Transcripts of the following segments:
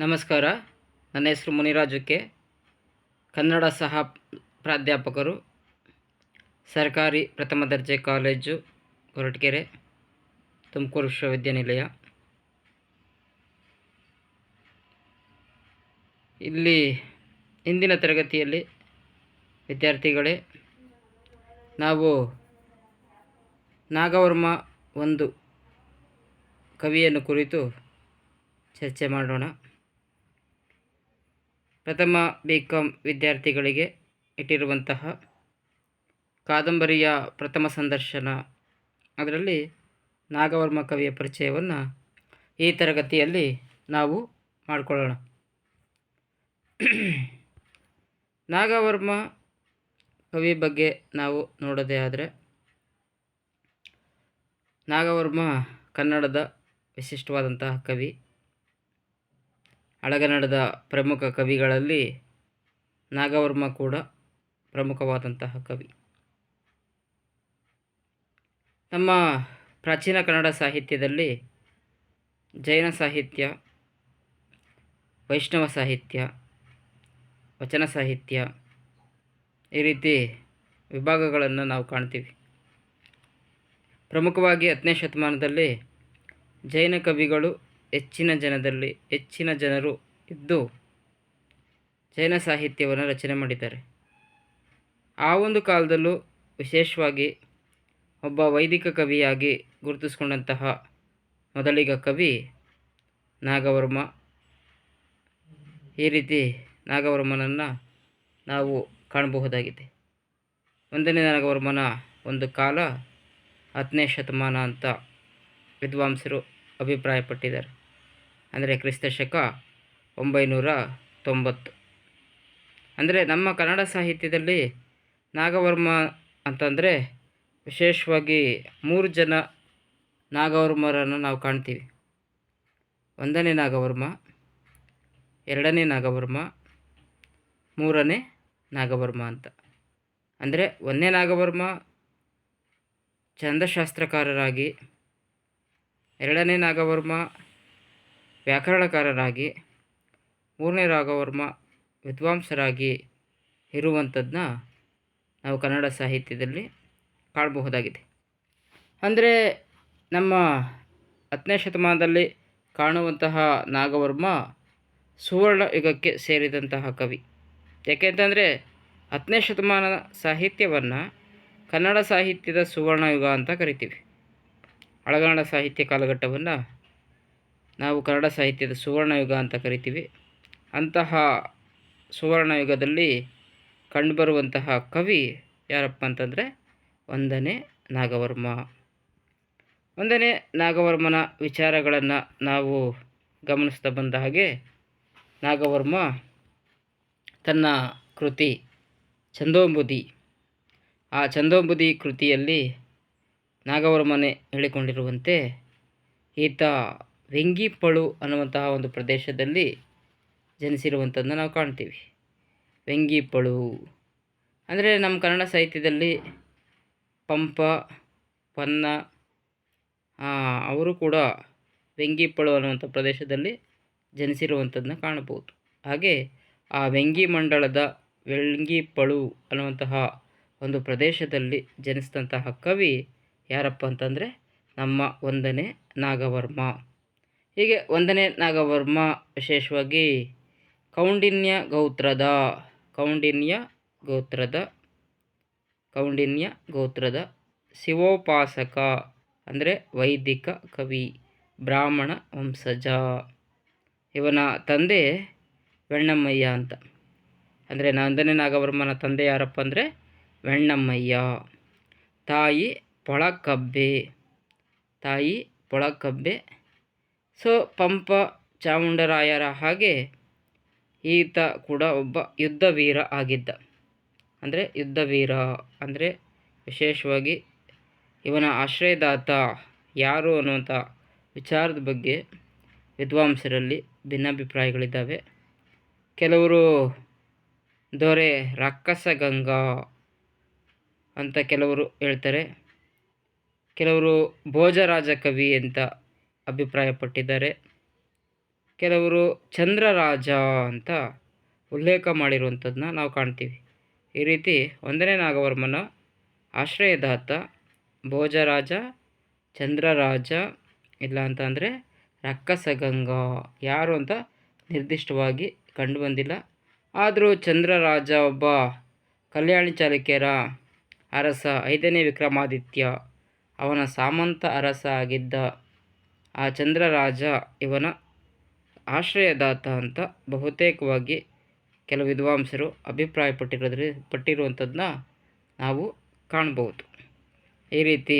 ನಮಸ್ಕಾರ. ನನ್ನ ಹೆಸರು ಮುನಿರಾಜುಕ್ಕೆ ಕನ್ನಡ ಸಹ ಪ್ರಾಧ್ಯಾಪಕರು. ಸರ್ಕಾರಿ ಪ್ರಥಮ ದರ್ಜೆ ಕಾಲೇಜು ಹೊರಟಗೆರೆ, ತುಮಕೂರು ವಿಶ್ವವಿದ್ಯಾನಿಲಯ. ಇಲ್ಲಿ ಇಂದಿನ ತರಗತಿಯಲ್ಲಿ ವಿದ್ಯಾರ್ಥಿಗಳೇ, ನಾವು ನಾಗವರ್ಮ ಒಂದು ಕವಿಯನ್ನು ಕುರಿತು ಚರ್ಚೆ ಮಾಡೋಣ. ಪ್ರಥಮ ಬಿ ಕಾಮ್ ವಿದ್ಯಾರ್ಥಿಗಳಿಗೆ ಇಟ್ಟಿರುವಂತಹ ಕಾದಂಬರಿಯ ಪ್ರಥಮ ಸಂದರ್ಶನ. ಅದರಲ್ಲಿ ನಾಗವರ್ಮ ಕವಿಯ ಪರಿಚಯವನ್ನು ಈ ತರಗತಿಯಲ್ಲಿ ನಾವು ಮಾಡಿಕೊಳ್ಳೋಣ. ನಾಗವರ್ಮ ಕವಿ ಬಗ್ಗೆ ನಾವು ನೋಡೋದೇ ಆದರೆ ನಾಗವರ್ಮ ಕನ್ನಡದ ವಿಶಿಷ್ಟವಾದಂತಹ ಕವಿ. ಹಳಗನ್ನಡದ ಪ್ರಮುಖ ಕವಿಗಳಲ್ಲಿ ನಾಗವರ್ಮ ಕೂಡ ಪ್ರಮುಖವಾದಂತಹ ಕವಿ. ನಮ್ಮ ಪ್ರಾಚೀನ ಕನ್ನಡ ಸಾಹಿತ್ಯದಲ್ಲಿ ಜೈನ ಸಾಹಿತ್ಯ, ವೈಷ್ಣವ ಸಾಹಿತ್ಯ, ವಚನ ಸಾಹಿತ್ಯ ಈ ರೀತಿ ವಿಭಾಗಗಳನ್ನು ನಾವು ಕಾಣ್ತೀವಿ. ಪ್ರಮುಖವಾಗಿ ಹತ್ತನೇ ಶತಮಾನದಲ್ಲಿ ಜೈನ ಕವಿಗಳು ಹೆಚ್ಚಿನ ಜನದಲ್ಲಿ ಹೆಚ್ಚಿನ ಜನರು ಇದ್ದು ಜೈನ ಸಾಹಿತ್ಯವನ್ನು ರಚನೆ ಮಾಡಿದ್ದಾರೆ. ಆ ಒಂದು ಕಾಲದಲ್ಲೂ ವಿಶೇಷವಾಗಿ ಒಬ್ಬ ವೈದಿಕ ಕವಿಯಾಗಿ ಗುರುತಿಸ್ಕೊಂಡಂತಹ ಮೊದಲಿಗ ಕವಿ ನಾಗವರ್ಮ. ಈ ರೀತಿ ನಾಗವರ್ಮನನ್ನು ನಾವು ಕಾಣಬಹುದಾಗಿದೆ. ಒಂದನೇ ನಾಗವರ್ಮನ ಒಂದು ಕಾಲ ಹತ್ತನೇ ಶತಮಾನ ಅಂತ ವಿದ್ವಾಂಸರು ಅಭಿಪ್ರಾಯಪಟ್ಟಿದ್ದಾರೆ. ಅಂದರೆ ಕ್ರಿಸ್ತ ಶಕ ಒಂಬೈನೂರ ತೊಂಬತ್ತು. ಅಂದರೆ ನಮ್ಮ ಕನ್ನಡ ಸಾಹಿತ್ಯದಲ್ಲಿ ನಾಗವರ್ಮ ಅಂತಂದರೆ ವಿಶೇಷವಾಗಿ ಮೂರು ಜನ ನಾಗವರ್ಮರನ್ನು ನಾವು ಕಾಣ್ತೀವಿ. ಒಂದನೇ ನಾಗವರ್ಮ, ಎರಡನೇ ನಾಗವರ್ಮ, ಮೂರನೇ ನಾಗವರ್ಮ ಅಂತ. ಅಂದರೆ ಒಂದನೇ ನಾಗವರ್ಮ ಚಂದಶಾಸ್ತ್ರಕಾರರಾಗಿ ಎರಡನೇ ನಾಗವರ್ಮ ವ್ಯಾಕರಣಕಾರರಾಗಿ ಮೂರನೇ ರಾಘವರ್ಮ ವಿದ್ವಾಂಸರಾಗಿ ಇರುವಂಥದ್ದನ್ನ ನಾವು ಕನ್ನಡ ಸಾಹಿತ್ಯದಲ್ಲಿ ಕಾಣಬಹುದಾಗಿದೆ. ಅಂದರೆ ನಮ್ಮ ಹತ್ತನೇ ಶತಮಾನದಲ್ಲಿ ಕಾಣುವಂತಹ ನಾಗವರ್ಮ ಸುವರ್ಣ ಯುಗಕ್ಕೆ ಸೇರಿದಂತಹ ಕವಿ. ಯಾಕೆಂತಂದರೆ ಹತ್ತನೇ ಶತಮಾನದ ಸಾಹಿತ್ಯವನ್ನು ಕನ್ನಡ ಸಾಹಿತ್ಯದ ಸುವರ್ಣ ಯುಗ ಅಂತ ಕರಿತೀವಿ. ಅಳಗನ್ನಡ ಸಾಹಿತ್ಯ ಕಾಲಘಟ್ಟವನ್ನು ನಾವು ಕನ್ನಡ ಸಾಹಿತ್ಯದ ಸುವರ್ಣಯುಗ ಅಂತ ಕರಿತೀವಿ. ಅಂತಹ ಸುವರ್ಣಯುಗದಲ್ಲಿ ಕಂಡುಬರುವಂತಹ ಕವಿ ಯಾರಪ್ಪ ಅಂತಂದರೆ ಒಂದನೇ ನಾಗವರ್ಮ. ಒಂದನೇ ನಾಗವರ್ಮನ ವಿಚಾರಗಳನ್ನು ನಾವು ಗಮನಿಸ್ತಾ ಬಂದ ಹಾಗೆ ನಾಗವರ್ಮ ತನ್ನ ಕೃತಿ ಚಂದೋಂಬುದಿ ಆ ಚಂದೋಂಬುದಿ ಕೃತಿಯಲ್ಲಿ ನಾಗವರ್ಮನೆ ಹೇಳಿಕೊಂಡಿರುವಂತೆ ಈತ ವೆಂಗಿಪಳು ಅನ್ನುವಂತಹ ಒಂದು ಪ್ರದೇಶದಲ್ಲಿ ಜನಿಸಿರುವಂಥದ್ದನ್ನು ನಾವು ಕಾಣ್ತೀವಿ. ವೆಂಗಿಪಳು ಅಂದರೆ ನಮ್ಮ ಕನ್ನಡ ಸಾಹಿತ್ಯದಲ್ಲಿ ಪಂಪ, ಪನ್ನ ಅವರು ಕೂಡ ವೆಂಗಿಪಳು ಅನ್ನುವಂಥ ಪ್ರದೇಶದಲ್ಲಿ ಜನಿಸಿರುವಂಥದ್ದನ್ನ ಕಾಣಬಹುದು. ಹಾಗೆ ಆ ವೆಂಗಿ ಮಂಡಳದ ವೆಂಗಿಪಳು ಅನ್ನುವಂತಹ ಒಂದು ಪ್ರದೇಶದಲ್ಲಿ ಜನಿಸಿದಂತಹ ಕವಿ ಯಾರಪ್ಪ ಅಂತಂದರೆ ನಮ್ಮ ಒಂದನೇ ನಾಗವರ್ಮ. ಹೀಗೆ ಒಂದನೇ ನಾಗವರ್ಮ ವಿಶೇಷವಾಗಿ ಕೌಂಡಿನ್ಯ ಗೌತ್ರದ, ಕೌಂಡಿನ್ಯ ಗೋತ್ರದ ಕೌಂಡಿನ್ಯ ಗೋತ್ರದ ಶಿವೋಪಾಸಕ ಅಂದರೆ ವೈದಿಕ ಕವಿ ಬ್ರಾಹ್ಮಣ ವಂಶಜ. ಇವನ ತಂದೆ ವೆಣ್ಣಮ್ಮಯ್ಯ ಅಂತ. ಅಂದರೆ ನಂದನೇ ನಾಗವರ್ಮನ ತಂದೆ ಯಾರಪ್ಪ ಅಂದರೆ ವೆಣ್ಣಮ್ಮಯ್ಯ. ತಾಯಿ ಪೊಳಕಬ್ಬೆ ತಾಯಿ ಪೊಳಕಬ್ಬೆ ಸೊ ಪಂಪ ಚಾಮುಂಡರಾಯರ ಹಾಗೆ ಈತ ಕೂಡ ಒಬ್ಬ ಯುದ್ಧವೀರ ಆಗಿದ್ದ. ಅಂದರೆ ಯುದ್ಧವೀರ ಅಂದರೆ ವಿಶೇಷವಾಗಿ ಇವನ ಆಶ್ರಯದಾತ ಯಾರು ಅನ್ನುವಂಥ ವಿಚಾರದ ಬಗ್ಗೆ ವಿದ್ವಾಂಸರಲ್ಲಿ ಭಿನ್ನಾಭಿಪ್ರಾಯಗಳಿದ್ದಾವೆ. ಕೆಲವರು ದೊರೆ ರಕ್ಕಸಗಂಗಾ ಅಂತ ಕೆಲವರು ಹೇಳ್ತಾರೆ. ಕೆಲವರು ಭೋಜರಾಜ ಕವಿ ಅಂತ ಅಭಿಪ್ರಾಯಪಟ್ಟಿದ್ದಾರೆ. ಕೆಲವರು ಚಂದ್ರರಾಜ ಅಂತ ಉಲ್ಲೇಖ ಮಾಡಿರುವಂಥದ್ದನ್ನ ನಾವು ಕಾಣ್ತೀವಿ. ಈ ರೀತಿ ಒಂದನೇ ನಾಗವರ್ಮನ ಆಶ್ರಯದಾತ ಭೋಜರಾಜ, ಚಂದ್ರರಾಜ ಇಲ್ಲ ಅಂತ ಅಂದರೆ ರಕ್ಕಸಗಂಗಾ ಯಾರು ಅಂತ ನಿರ್ದಿಷ್ಟವಾಗಿ ಕಂಡುಬಂದಿಲ್ಲ ಆದರೂ ಚಂದ್ರರಾಜ ಒಬ್ಬ ಕಲ್ಯಾಣಿ ಚಾಲುಕ್ಯರ ಅರಸ, ಐದನೇ ವಿಕ್ರಮಾದಿತ್ಯ, ಅವನ ಸಾಮಂತ ಅರಸ ಆಗಿದ್ದ ಆ ಚಂದ್ರರಾಜ ಇವನ ಆಶ್ರಯದಾತ ಅಂತ ಬಹುತೇಕವಾಗಿ ಕೆಲವು ವಿದ್ವಾಂಸರು ಅಭಿಪ್ರಾಯಪಟ್ಟಿರೋದ್ರ ಪಟ್ಟಿರುವಂಥದ್ದನ್ನ ನಾವು ಕಾಣಬಹುದು ಈ ರೀತಿ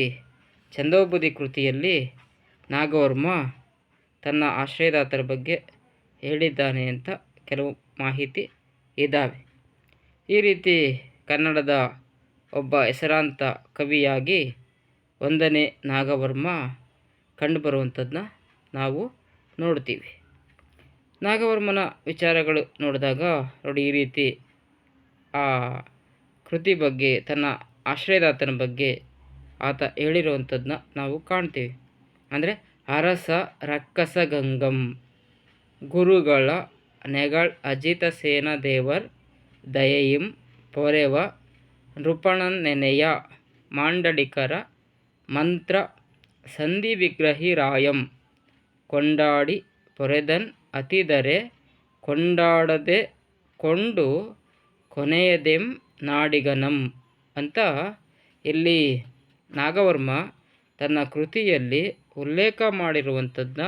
ಚಂದೋಬುದಿ ಕೃತಿಯಲ್ಲಿ ನಾಗವರ್ಮ ತನ್ನ ಆಶ್ರಯದಾತರ ಬಗ್ಗೆ ಹೇಳಿದ್ದಾನೆ ಅಂತ ಕೆಲವು ಮಾಹಿತಿ ಇದ್ದಾವೆ ಈ ರೀತಿ ಕನ್ನಡದ ಒಬ್ಬ ಹೆಸರಾಂತ ಕವಿಯಾಗಿ ಒಂದನೇ ನಾಗವರ್ಮ ಕಂಡುಬರುವಂಥದ್ದನ್ನ ನಾವು ನೋಡ್ತೀವಿ. ನಾಗವರ್ಮನ ವಿಚಾರಗಳು ನೋಡಿದಾಗ ನೋಡಿ ಈ ರೀತಿ ಆ ಕೃತಿ ಬಗ್ಗೆ, ತನ್ನ ಆಶ್ರಯದಾತನ ಬಗ್ಗೆ ಆತ ಹೇಳಿರುವಂಥದ್ದನ್ನ ನಾವು ಕಾಣ್ತೀವಿ. ಅಂದರೆ ಅರಸ ರಕ್ಕಸ ಗಂಗಂ, ಗುರುಗಳ ನೆಗಳ್ ಅಜಿತ ಸೇನ ದೇವರ್ ದಯಯಿಂ ಪೊರೆವ ನೃಪಣನೆನೆಯ ಮಾಂಡಳಿಕರ ಮಂತ್ರ ಸಂಧಿ ವಿಗ್ರಹಿ ರಾಯಂ ಕೊಂಡಾಡಿ ಪೊರೆದನ್ ಅತಿದರೆ ಕೊಂಡಾಡದೆ ಕೊಂಡು ಕೊನೆಯದೆಂ ನಾಡಿಗನಂ ಅಂತ ಇಲ್ಲಿ ನಾಗವರ್ಮ ತನ್ನ ಕೃತಿಯಲ್ಲಿ ಉಲ್ಲೇಖ ಮಾಡಿರುವಂಥದ್ದನ್ನ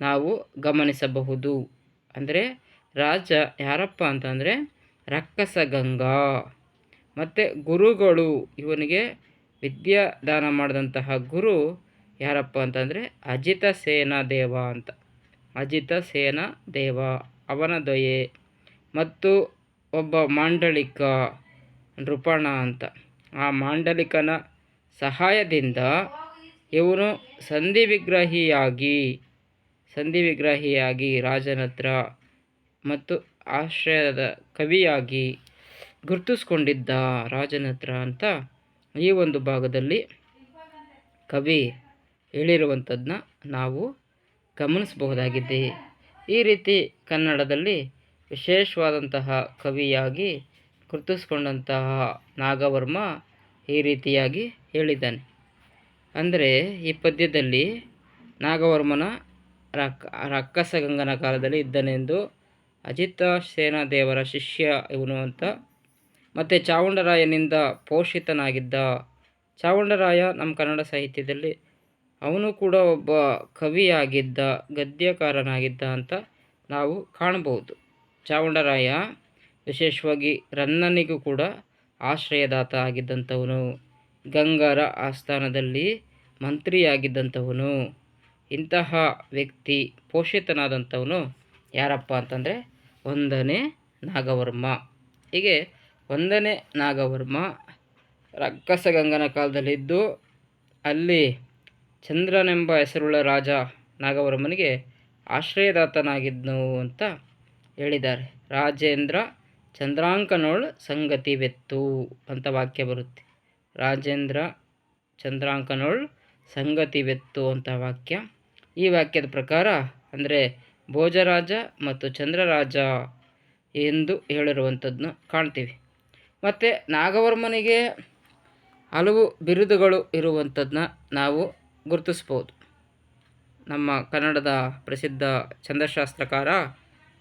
ನಾವು ಗಮನಿಸಬಹುದು. ಅಂದರೆ ರಾಜ ಯಾರಪ್ಪ ಅಂತಂದರೆ ರಕ್ಕಸಗಂಗಾ. ಮತ್ತು ಗುರುಗಳು ಇವನಿಗೆ ವಿದ್ಯಾದಾನ ಮಾಡಿದಂತಹ ಗುರು ಯಾರಪ್ಪ ಅಂತಂದರೆ ಅಜಿತ ಸೇನಾ ದೇವ ಅಂತ. ಅಜಿತ ಸೇನಾ ದೇವ, ಅವನ ದೊಯೆ ಮತ್ತು ಒಬ್ಬ ಮಾಂಡಳಿಕ ನೃಪಣ ಅಂತ. ಆ ಮಾಂಡಲಿಕನ ಸಹಾಯದಿಂದ ಇವನು ಸಂಧಿ ವಿಗ್ರಹಿಯಾಗಿ ಸಂಧಿ ವಿಗ್ರಹಿಯಾಗಿ ರಾಜನತ್ರ ಮತ್ತು ಆಶ್ರಯದ ಕವಿಯಾಗಿ ಗುರುತಿಸ್ಕೊಂಡಿದ್ದ ರಾಜನತ್ರ ಅಂತ ಈ ಒಂದು ಭಾಗದಲ್ಲಿ ಕವಿ ಹೇಳಿರುವಂಥದ್ದನ್ನ ನಾವು ಗಮನಿಸಬಹುದಾಗಿದೆ. ಈ ರೀತಿ ಕನ್ನಡದಲ್ಲಿ ವಿಶೇಷವಾದಂತಹ ಕವಿಯಾಗಿ ಗುರುತಿಸ್ಕೊಂಡಂತಹ ನಾಗವರ್ಮ ಈ ರೀತಿಯಾಗಿ ಹೇಳಿದ್ದಾನೆ. ಅಂದರೆ ಈ ಪದ್ಯದಲ್ಲಿ ನಾಗವರ್ಮನ ರಕ್, ರಕ್ಕಸಗಂಗನ ಕಾಲದಲ್ಲಿ ಇದ್ದನೆಂದು ಅಜಿತ ಸೇನಾದೇವರ ಶಿಷ್ಯ ಇವನು ಅಂತ. ಮತ್ತು ಚಾವುಂಡರಾಯನಿಂದ ಪೋಷಿತನಾಗಿದ್ದ ಚಾವುಂಡರಾಯ ನಮ್ಮ ಕನ್ನಡ ಸಾಹಿತ್ಯದಲ್ಲಿ ಅವನು ಕೂಡ ಒಬ್ಬ ಕವಿಯಾಗಿದ್ದ, ಗದ್ಯಕಾರನಾಗಿದ್ದ ಅಂತ ನಾವು ಕಾಣಬಹುದು. ಚಾವುಂಡರಾಯ ವಿಶೇಷವಾಗಿ ರನ್ನನಿಗೂ ಕೂಡ ಆಶ್ರಯದಾತ ಆಗಿದ್ದಂಥವನು. ಗಂಗರ ಆಸ್ಥಾನದಲ್ಲಿ ಮಂತ್ರಿಯಾಗಿದ್ದಂಥವನು. ಇಂತಹ ವ್ಯಕ್ತಿ ಪೋಷಿತನಾದಂಥವನು ಯಾರಪ್ಪ ಅಂತಂದರೆ ಒಂದನೇ ನಾಗವರ್ಮ. ಹೀಗೆ ಒಂದನೇ ನಾಗವರ್ಮ ರಕ್ಕಸಗಂಗನ ಕಾಲದಲ್ಲಿದ್ದು ಅಲ್ಲಿ ಚಂದ್ರನೆಂಬ ಹೆಸರುಳ್ಳ ರಾಜ ನಾಗವರ್ಮನಿಗೆ ಆಶ್ರಯದಾತನಾಗಿದ್ನು ಅಂತ ಹೇಳಿದ್ದಾರೆ. ರಾಜೇಂದ್ರ ಚಂದ್ರಾಂಕನೋಳ್ ಸಂಗತಿವೆತ್ತು ಅಂತ ವಾಕ್ಯ ಬರುತ್ತೆ. ರಾಜೇಂದ್ರ ಚಂದ್ರಾಂಕನೋಳ್ ಸಂಗತಿವೆತ್ತು ಅಂತ ವಾಕ್ಯ. ಈ ವಾಕ್ಯದ ಪ್ರಕಾರ ಅಂದರೆ ಭೋಜರಾಜ ಮತ್ತು ಚಂದ್ರರಾಜ ಎಂದು ಹೇಳಿರುವಂಥದ್ದನ್ನು ಕಾಣ್ತೀವಿ. ಮತ್ತು ನಾಗವರ್ಮನಿಗೆ ಹಲವು ಬಿರುದುಗಳು ಇರುವಂಥದ್ದನ್ನ ನಾವು ಗುರುತಿಸ್ಬೋದು. ನಮ್ಮ ಕನ್ನಡದ ಪ್ರಸಿದ್ಧ ಚಂದ್ರಶಾಸ್ತ್ರಕಾರ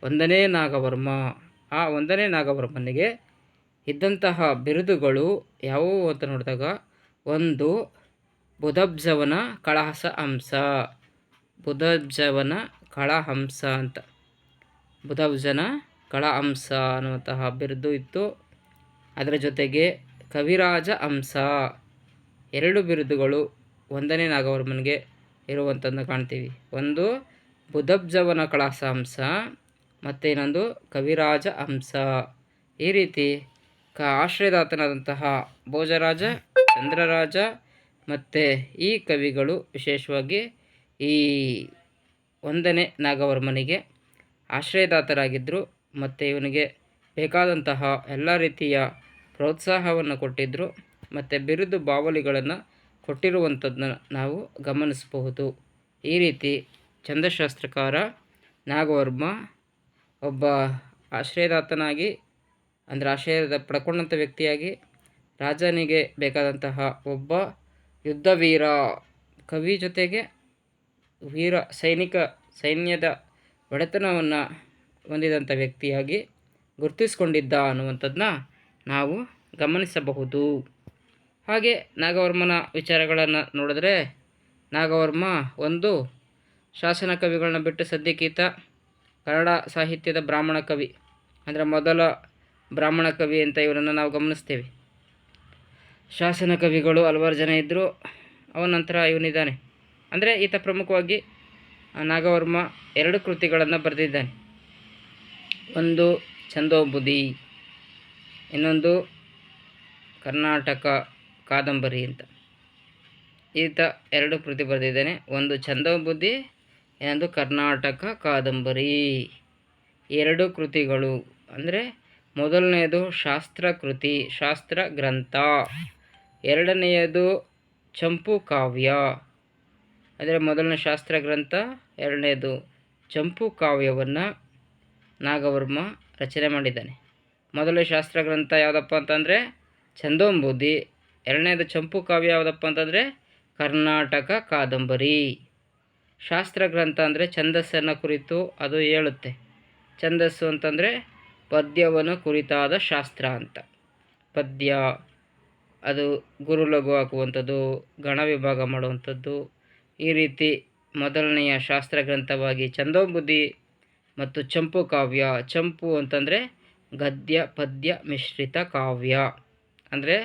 ಒಂದನೇ ನಾಗವರ್ಮ. ಆ ಒಂದನೇ ನಾಗವರ್ಮನಿಗೆ ಇದ್ದಂತಹ ಬಿರುದುಗಳು ಯಾವುವು ಅಂತ ನೋಡಿದಾಗ, ಒಂದು ಬುಧಬ್ಜವನ ಕಳಹಸ ಹಂಸ. ಬುಧಬ್ಜವನ ಕಳಹಂಸ ಅಂತ. ಬುಧಬ್ಜನ ಕಳಹಂಸ ಅನ್ನುವಂತಹ ಬಿರುದು ಇತ್ತು. ಅದರ ಜೊತೆಗೆ ಕವಿರಾಜ ಹಂಸ. ಎರಡು ಬಿರುದುಗಳು ಒಂದನೇ ನಾಗವರ್ಮನಿಗೆ ಇರುವಂಥದ್ದನ್ನು ಕಾಣ್ತೀವಿ. ಒಂದು ಬುಧಬ್ಜವನ ಕಳಾಸ ಅಂಶ ಮತ್ತು ಇನ್ನೊಂದು ಕವಿರಾಜ ಅಂಶ ಈ ರೀತಿ ಕ ಆಶ್ರಯದಾತನಾದಂತಹ ಭೋಜರಾಜ, ಚಂದ್ರರಾಜ, ಮತ್ತು ಈ ಕವಿಗಳು ವಿಶೇಷವಾಗಿ ಈ ಒಂದನೇ ನಾಗವರ್ಮನಿಗೆ ಆಶ್ರಯದಾತರಾಗಿದ್ದರು. ಮತ್ತು ಇವನಿಗೆ ಬೇಕಾದಂತಹ ಎಲ್ಲ ರೀತಿಯ ಪ್ರೋತ್ಸಾಹವನ್ನು ಕೊಟ್ಟಿದ್ದರು. ಮತ್ತು ಬಿರುದು ಬಾವಲಿಗಳನ್ನು ಕೊಟ್ಟಿರುವಂಥದ್ದನ್ನ ನಾವು ಗಮನಿಸಬಹುದು. ಈ ರೀತಿ ಛಂದಶಾಸ್ತ್ರಕಾರ ನಾಗವರ್ಮ ಒಬ್ಬ ಆಶ್ರಯದಾತನಾಗಿ, ಅಂದರೆ ಆಶ್ರಯದ ಪಡ್ಕೊಂಡಂಥ ವ್ಯಕ್ತಿಯಾಗಿ ರಾಜನಿಗೆ ಬೇಕಾದಂತಹ ಒಬ್ಬ ಯುದ್ಧವೀರ ಕವಿ ಜೊತೆಗೆ ವೀರ ಸೈನಿಕ ಸೈನ್ಯದ ಒಡೆತನವನ್ನು ಹೊಂದಿದಂಥ ವ್ಯಕ್ತಿಯಾಗಿ ಗುರುತಿಸಿಕೊಂಡಿದ್ದ ಅನ್ನುವಂಥದ್ದನ್ನ ನಾವು ಗಮನಿಸಬಹುದು. ಹಾಗೆ ನಾಗವರ್ಮನ ವಿಚಾರಗಳನ್ನು ನೋಡಿದ್ರೆ ನಾಗವರ್ಮ ಒಂದು ಶಾಸನ ಕವಿಗಳನ್ನ ಬಿಟ್ಟು ಸದ್ಯಕೀತ ಕನ್ನಡ ಸಾಹಿತ್ಯದ ಬ್ರಾಹ್ಮಣ ಕವಿ. ಅಂದರೆ ಮೊದಲ ಬ್ರಾಹ್ಮಣ ಕವಿ ಅಂತ ಇವರನ್ನು ನಾವು ಗಮನಿಸ್ತೇವೆ. ಶಾಸನ ಕವಿಗಳು ಹಲವಾರು ಜನ ಇದ್ದರು ಅವನ ನಂತರ ಇವನಿದ್ದಾನೆ. ಅಂದರೆ ಈತ ಪ್ರಮುಖವಾಗಿ ನಾಗವರ್ಮ ಎರಡು ಕೃತಿಗಳನ್ನು ಬರೆದಿದ್ದಾನೆ. ಒಂದು ಚಂದೋಬುದಿ ಇನ್ನೊಂದು ಕರ್ನಾಟಕ ಕಾದಂಬರಿ ಅಂತ. ಈತ ಎರಡು ಕೃತಿ ಬರೆದಿದ್ದಾನೆ. ಒಂದು ಚಂದಬುದ್ಧಿ ಇನ್ನೊಂದು ಕರ್ನಾಟಕ ಕಾದಂಬರಿ. ಎರಡು ಕೃತಿಗಳು ಅಂದರೆ ಮೊದಲನೆಯದು ಶಾಸ್ತ್ರ ಕೃತಿ, ಶಾಸ್ತ್ರ ಗ್ರಂಥ. ಎರಡನೆಯದು ಚಂಪು ಕಾವ್ಯ. ಅಂದರೆ ಮೊದಲನೇ ಶಾಸ್ತ್ರ ಗ್ರಂಥ ಎರಡನೇದು ಚಂಪು ಕಾವ್ಯವನ್ನು ನಾಗವರ್ಮ ರಚನೆ ಮಾಡಿದ್ದಾನೆ. ಮೊದಲನೇ ಶಾಸ್ತ್ರ ಗ್ರಂಥ ಯಾವುದಪ್ಪ ಅಂತಂದರೆ ಛಂದೋಂಬುದಿ ಎರಡನೇದು ಚಂಪು ಕಾವ್ಯ ಯಾವುದಪ್ಪ ಅಂತಂದರೆ ಕರ್ನಾಟಕ ಕಾದಂಬರಿ. ಶಾಸ್ತ್ರ ಗ್ರಂಥ ಅಂದರೆ ಛಂದಸ್ಸನ್ನು ಕುರಿತು ಅದು ಹೇಳುತ್ತೆ. ಛಂದಸ್ಸು ಅಂತಂದರೆ ಪದ್ಯವನ್ನು ಕುರಿತಾದ ಶಾಸ್ತ್ರ ಅಂತ. ಪದ್ಯ, ಅದು ಗುರು ಲಘು ಹಾಕುವಂಥದ್ದು, ಗಣ ವಿಭಾಗ ಮಾಡುವಂಥದ್ದು. ಈ ರೀತಿ ಮೊದಲನೆಯ ಶಾಸ್ತ್ರ ಗ್ರಂಥವಾಗಿ ಛಂದೋಬುದ್ಧಿ ಮತ್ತು ಚಂಪು ಕಾವ್ಯ. ಚಂಪು ಅಂತಂದರೆ ಗದ್ಯ, ಪದ್ಯ, ಮಿಶ್ರಿತ ಕಾವ್ಯ. ಅಂದರೆ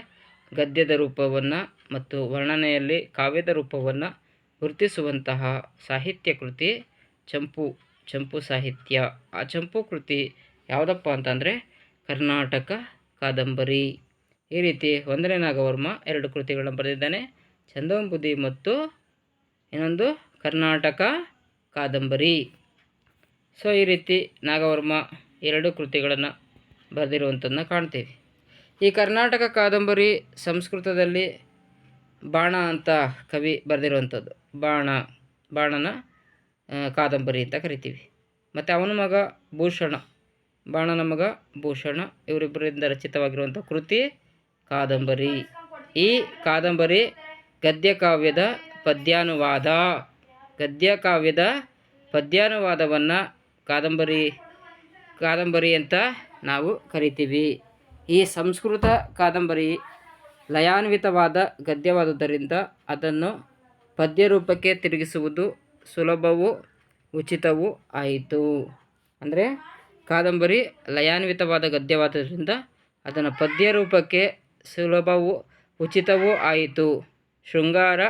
ಗದ್ಯದ ರೂಪವನ್ನು ಮತ್ತು ವರ್ಣನೆಯಲ್ಲಿ ಕಾವ್ಯದ ರೂಪವನ್ನು ಗುರುತಿಸುವಂತಹ ಸಾಹಿತ್ಯ ಕೃತಿ ಚಂಪು ಚಂಪು ಸಾಹಿತ್ಯ. ಆ ಚಂಪು ಕೃತಿ ಯಾವುದಪ್ಪ ಅಂತಂದರೆ ಕರ್ನಾಟಕ ಕಾದಂಬರಿ. ಈ ರೀತಿ ಒಂದನೇ ನಾಗವರ್ಮ ಎರಡು ಕೃತಿಗಳನ್ನು ಬರೆದಿದ್ದಾನೆ. ಚಂದೋಂಬುದಿ ಮತ್ತು ಇನ್ನೊಂದು ಕರ್ನಾಟಕ ಕಾದಂಬರಿ. ಸೊ ಈ ರೀತಿ ನಾಗವರ್ಮ ಎರಡು ಕೃತಿಗಳನ್ನು ಬರೆದಿರುವಂಥದ್ದನ್ನ ಕಾಣ್ತೀವಿ. ಈ ಕರ್ನಾಟಕ ಕಾದಂಬರಿ ಸಂಸ್ಕೃತದಲ್ಲಿ ಬಾಣ ಅಂತ ಕವಿ ಬರೆದಿರುವಂಥದ್ದು. ಬಾಣ, ಬಾಣನ ಕಾದಂಬರಿ ಅಂತ ಕರಿತೀವಿ. ಮತ್ತು ಅವನ ಮಗ ಭೂಷಣ, ಬಾಣನ ಮಗ ಭೂಷಣ, ಇವರಿಬ್ಬರಿಂದ ರಚಿತವಾಗಿರುವಂಥ ಕೃತಿ ಕಾದಂಬರಿ. ಈ ಕಾದಂಬರಿ ಗದ್ಯಕಾವ್ಯದ ಪದ್ಯಾನುವಾದ. ಗದ್ಯಕಾವ್ಯದ ಪದ್ಯಾನುವಾದವನ್ನು ಕಾದಂಬರಿ ಕಾದಂಬರಿ ಅಂತ ನಾವು ಕರಿತೀವಿ. ಈ ಸಂಸ್ಕೃತ ಕಾದಂಬರಿ ಲಯಾನ್ವಿತವಾದ ಗದ್ಯವಾದುದರಿಂದ ಅದನ್ನು ಪದ್ಯ ರೂಪಕ್ಕೆ ತಿರುಗಿಸುವುದು ಸುಲಭವೂ ಉಚಿತವೂ ಆಯಿತು. ಅಂದರೆ ಕಾದಂಬರಿ ಲಯಾನ್ವಿತವಾದ ಗದ್ಯವಾದ್ದರಿಂದ ಅದನ್ನು ಪದ್ಯ ರೂಪಕ್ಕೆ ಸುಲಭವೂ ಉಚಿತವೂ ಆಯಿತು. ಶೃಂಗಾರ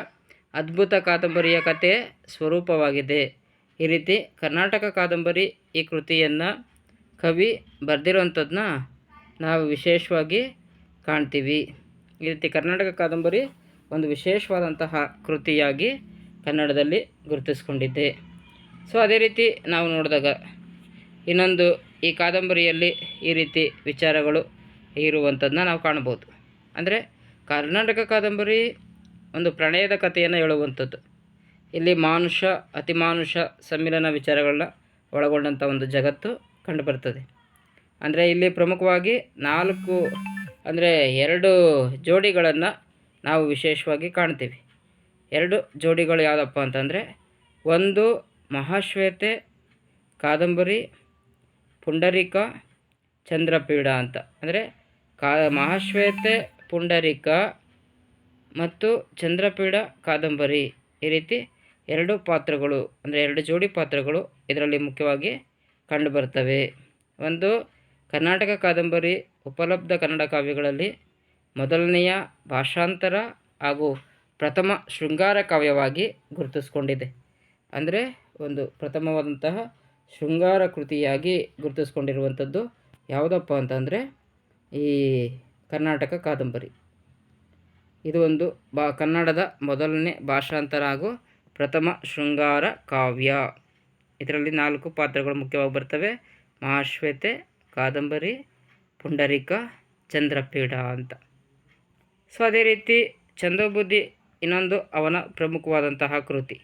ಅದ್ಭುತ ಕಾದಂಬರಿಯ ಕತೆ ಸ್ವರೂಪವಾಗಿದೆ. ಈ ರೀತಿ ಕರ್ನಾಟಕ ಕಾದಂಬರಿ ಈ ಕೃತಿಯನ್ನು ಕವಿ ಬರೆದಿರೋಂಥದ್ದನ್ನ ನಾವು ವಿಶೇಷವಾಗಿ ಕಾಣ್ತೀವಿ. ಈ ರೀತಿ ಕರ್ನಾಟಕ ಕಾದಂಬರಿ ಒಂದು ವಿಶೇಷವಾದಂತಹ ಕೃತಿಯಾಗಿ ಕನ್ನಡದಲ್ಲಿ ಗುರುತಿಸ್ಕೊಂಡಿದ್ದೆ. ಸೊ ಅದೇ ರೀತಿ ನಾವು ನೋಡಿದಾಗ ಇನ್ನೊಂದು ಈ ಕಾದಂಬರಿಯಲ್ಲಿ ಈ ರೀತಿ ವಿಚಾರಗಳು ಇರುವಂಥದ್ದನ್ನ ನಾವು ಕಾಣ್ಬೋದು ಅಂದರೆ ಕರ್ನಾಟಕ ಕಾದಂಬರಿ ಒಂದು ಪ್ರಣಯದ ಕಥೆಯನ್ನು ಹೇಳುವಂಥದ್ದು. ಇಲ್ಲಿ ಮಾನುಷ, ಅತಿಮಾನುಷ ಸಮ್ಮಿಲನ ವಿಚಾರಗಳನ್ನ ಒಳಗೊಂಡಂಥ ಒಂದು ಜಗತ್ತು ಕಂಡುಬರ್ತದೆ. ಅಂದರೆ ಇಲ್ಲಿ ಪ್ರಮುಖವಾಗಿ ನಾಲ್ಕು ಅಂದರೆ ಎರಡು ಜೋಡಿಗಳನ್ನು ನಾವು ವಿಶೇಷವಾಗಿ ಕಾಣ್ತೀವಿ. ಎರಡು ಜೋಡಿಗಳು ಯಾವುದಪ್ಪ ಅಂತಂದರೆ ಒಂದು ಮಹಾಶ್ವೇತೆ, ಕಾದಂಬರಿ, ಪುಂಡರಿಕ, ಚಂದ್ರಪೀಡ ಅಂತ. ಅಂದರೆ ಕಾ ಮಹಾಶ್ವೇತೆ, ಪುಂಡರಿಕ ಮತ್ತು ಚಂದ್ರಪೀಡ, ಕಾದಂಬರಿ ಈ ರೀತಿ ಎರಡು ಪಾತ್ರಗಳು ಅಂದರೆ ಎರಡು ಜೋಡಿ ಪಾತ್ರಗಳು ಇದರಲ್ಲಿ ಮುಖ್ಯವಾಗಿ ಕಂಡುಬರ್ತವೆ ಒಂದು ಕರ್ನಾಟಕ ಕಾದಂಬರಿ ಉಪಲಬ್ಧ ಕನ್ನಡ ಕಾವ್ಯಗಳಲ್ಲಿ ಮೊದಲನೆಯ ಭಾಷಾಂತರ ಹಾಗೂ ಪ್ರಥಮ ಶೃಂಗಾರ ಕಾವ್ಯವಾಗಿ ಗುರುತಿಸ್ಕೊಂಡಿದೆ. ಅಂದರೆ ಒಂದು ಪ್ರಥಮವಾದಂತಹ ಶೃಂಗಾರ ಕೃತಿಯಾಗಿ ಗುರುತಿಸ್ಕೊಂಡಿರುವಂಥದ್ದು ಯಾವುದಪ್ಪ ಅಂತಂದರೆ ಈ ಕರ್ನಾಟಕ ಕಾದಂಬರಿ. ಇದು ಒಂದು ಬಾ ಕನ್ನಡದ ಮೊದಲನೇ ಭಾಷಾಂತರ ಹಾಗೂ ಪ್ರಥಮ ಶೃಂಗಾರ ಕಾವ್ಯ. ಇದರಲ್ಲಿ ನಾಲ್ಕು ಪಾತ್ರಗಳು ಮುಖ್ಯವಾಗಿ ಬರ್ತವೆ. ಮಹಾಶ್ವೇತೆ ಕಾದಂಬರಿ, ಪುಂಡರಿಕ, ಚಂದ್ರಪೀಠ ಅಂತ. ಸೊ ಅದೇ ರೀತಿ ಚಂದೋಬುದ್ಧಿ ಇನ್ನೊಂದು ಅವನ ಪ್ರಮುಖವಾದಂತಹ ಕೃತಿ.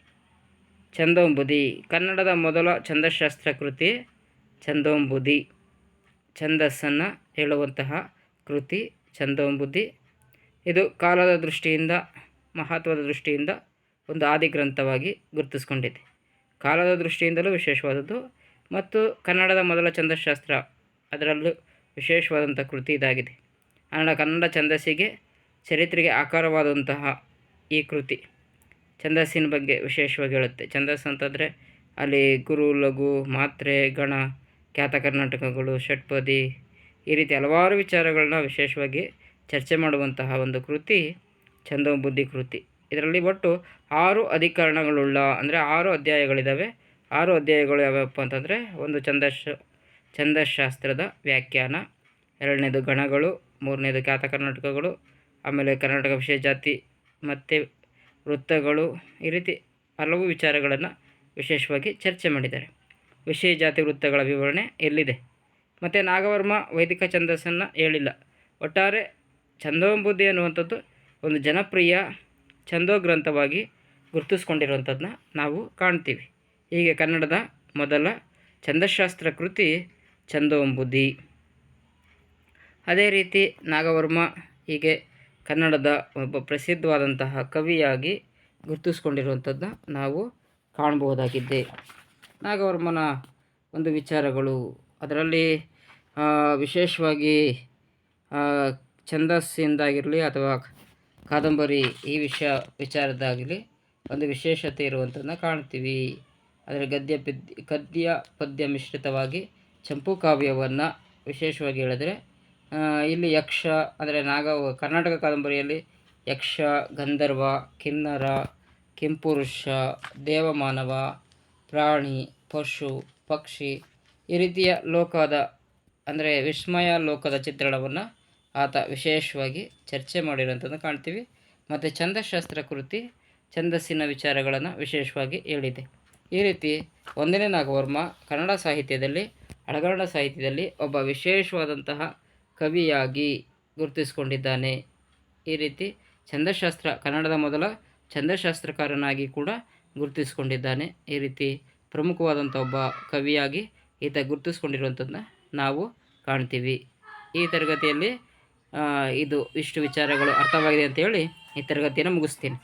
ಚಂದೋಂಬುದಿ ಕನ್ನಡದ ಮೊದಲ ಛಂದಶಾಸ್ತ್ರ ಕೃತಿ ಚಂದೋಂಬುದಿ ಛಂದಸ್ಸನ್ನು ಹೇಳುವಂತಹ ಕೃತಿ ಚಂದೋಂಬುದಿ ಇದು ಕಾಲದ ದೃಷ್ಟಿಯಿಂದ, ಮಹತ್ವದ ದೃಷ್ಟಿಯಿಂದ ಒಂದು ಆದಿ ಗ್ರಂಥವಾಗಿ ಗುರುತಿಸ್ಕೊಂಡಿದೆ. ಕಾಲದ ದೃಷ್ಟಿಯಿಂದಲೂ ವಿಶೇಷವಾದದ್ದು ಮತ್ತು ಕನ್ನಡದ ಮೊದಲ ಛಂದಶಾಸ್ತ್ರ ಅದರಲ್ಲೂ ವಿಶೇಷವಾದಂಥ ಕೃತಿ ಇದಾಗಿದೆ. ಕನ್ನಡ ಕನ್ನಡ ಛಂದಸ್ಸಿಗೆ ಚರಿತ್ರೆಗೆ ಆಕಾರವಾದಂತಹ ಈ ಕೃತಿ. ಛಂದಸ್ಸಿನ ಬಗ್ಗೆ ವಿಶೇಷವಾಗಿ ಹೇಳುತ್ತೆ. ಛಂದಸ್ಸು ಅಂತಂದರೆ ಅಲ್ಲಿ ಗುರು, ಲಘು, ಮಾತ್ರೆ, ಗಣ, ಖ್ಯಾತ ಕರ್ನಾಟಕಗಳು, ಷಟ್ಪದಿ ಈ ರೀತಿ ಹಲವಾರು ವಿಚಾರಗಳನ್ನ ವಿಶೇಷವಾಗಿ ಚರ್ಚೆ ಮಾಡುವಂತಹ ಒಂದು ಕೃತಿ ಛಂದೋಬುದ್ಧಿ ಕೃತಿ. ಇದರಲ್ಲಿ ಒಟ್ಟು ಆರು ಅಧಿಕರಣಗಳುಳ್ಳ, ಅಂದರೆ ಆರು ಅಧ್ಯಾಯಗಳಿದ್ದಾವೆ ಆರು ಅಧ್ಯಾಯಗಳು ಯಾವ್ಯಾವಪ್ಪ ಅಂತಂದರೆ ಒಂದು ಛಂದಶ್ ಛಂದಶಾಸ್ತ್ರದ ವ್ಯಾಖ್ಯಾನ. ಎರಡನೇದು ಗಣಗಳು, ಮೂರನೇದು ಖ್ಯಾತ ಕರ್ನಾಟಕಗಳು, ಆಮೇಲೆ ಕರ್ನಾಟಕ ವಿಷಯ ಜಾತಿ, ಮತ್ತು ವೃತ್ತಗಳು, ಈ ರೀತಿ ಹಲವು ವಿಚಾರಗಳನ್ನು ವಿಶೇಷವಾಗಿ ಚರ್ಚೆ ಮಾಡಿದ್ದಾರೆ. ವಿಷಯ, ಜಾತಿ, ವೃತ್ತಗಳ ವಿವರಣೆ ಎಲ್ಲಿದೆ? ಮತ್ತು ನಾಗವರ್ಮ ವೈದಿಕ ಛಂದಸ್ಸನ್ನು ಹೇಳಿಲ್ಲ. ಒಟ್ಟಾರೆ ಛಂದೋಂಬುದ್ಧಿ ಅನ್ನುವಂಥದ್ದು ಒಂದು ಜನಪ್ರಿಯ ಛಂದೋ ಗ್ರಂಥವಾಗಿ ಗುರುತಿಸ್ಕೊಂಡಿರುವಂಥದ್ದನ್ನ ನಾವು ಕಾಣ್ತೀವಿ. ಹೀಗೆ ಕನ್ನಡದ ಮೊದಲ ಛಂದಶಾಸ್ತ್ರ ಕೃತಿ ಛಂದೋಂಬುದ್ಧಿ ಅದೇ ರೀತಿ ನಾಗವರ್ಮ ಹೀಗೆ ಕನ್ನಡದ ಒಬ್ಬ ಪ್ರಸಿದ್ಧವಾದಂತಹ ಕವಿಯಾಗಿ ಗುರುತಿಸ್ಕೊಂಡಿರುವಂಥದ್ದನ್ನ ನಾವು ಕಾಣಬಹುದಾಗಿದೆ ನಾಗವರ್ಮನ ಒಂದು ವಿಚಾರಗಳು, ಅದರಲ್ಲಿ ವಿಶೇಷವಾಗಿ ಛಂದಸ್ಸಿಂದಾಗಿರಲಿ ಅಥವಾ ಕಾದಂಬರಿ ಈ ವಿಷಯ ವಿಚಾರದ್ದಾಗಲಿ ಒಂದು ವಿಶೇಷತೆ ಇರುವಂಥದ್ದನ್ನ ಕಾಣ್ತೀವಿ. ಅದರ ಗದ್ಯ ಪದ್ಯ ಗದ್ಯ ಪದ್ಯ ಮಿಶ್ರಿತವಾಗಿ ಚಂಪು ಕಾವ್ಯವನ್ನು ವಿಶೇಷವಾಗಿ ಹೇಳಿದ್ರೆ ಇಲ್ಲಿ ಯಕ್ಷ, ಅಂದರೆ ನಾಗ, ಕರ್ನಾಟಕ ಕಾದಂಬರಿಯಲ್ಲಿ ಯಕ್ಷ, ಗಂಧರ್ವ, ಕಿನ್ನರ, ಕೆಂಪುರುಷ, ದೇವಮಾನವ, ಪ್ರಾಣಿ, ಪಶು, ಪಕ್ಷಿ ಈ ರೀತಿಯ ಲೋಕದ, ಅಂದರೆ ವಿಸ್ಮಯ ಲೋಕದ ಚಿತ್ರಣವನ್ನು ಆತ ವಿಶೇಷವಾಗಿ ಚರ್ಚೆ ಮಾಡಿರೋಂಥದ್ದು ಕಾಣ್ತೀವಿ. ಮತ್ತು ಛಂದಶಾಸ್ತ್ರ ಕೃತಿ ಛಂದಸ್ಸಿನ ವಿಚಾರಗಳನ್ನು ವಿಶೇಷವಾಗಿ ಹೇಳಿದೆ. ಈ ರೀತಿ ಒಂದನೇ ನಾಗವರ್ಮ ಕನ್ನಡ ಸಾಹಿತ್ಯದಲ್ಲಿ ಹಳಗನ್ನಡ ಸಾಹಿತ್ಯದಲ್ಲಿ ಒಬ್ಬ ವಿಶೇಷವಾದಂತಹ ಕವಿಯಾಗಿ ಗುರುತಿಸಿಕೊಂಡಿದ್ದಾನೆ. ಈ ರೀತಿ ಛಂದಶಾಸ್ತ್ರ, ಕನ್ನಡದ ಮೊದಲ ಛಂದಶಾಸ್ತ್ರಕಾರನಾಗಿ ಕೂಡ ಗುರುತಿಸಿಕೊಂಡಿದ್ದಾನೆ. ಈ ರೀತಿ ಪ್ರಮುಖವಾದಂಥ ಒಬ್ಬ ಕವಿಯಾಗಿ ಈತ ಗುರುತಿಸ್ಕೊಂಡಿರುವಂಥದ್ದನ್ನ ನಾವು ಕಾಣ್ತೀವಿ. ಈ ತರಗತಿಯಲ್ಲಿ ಇದು ಇಷ್ಟು ವಿಚಾರಗಳು ಅರ್ಥವಾಗಿದೆ ಅಂತೇಳಿ ಈ ತರಗತಿಯನ್ನು ಮುಗಿಸ್ತೀನಿ.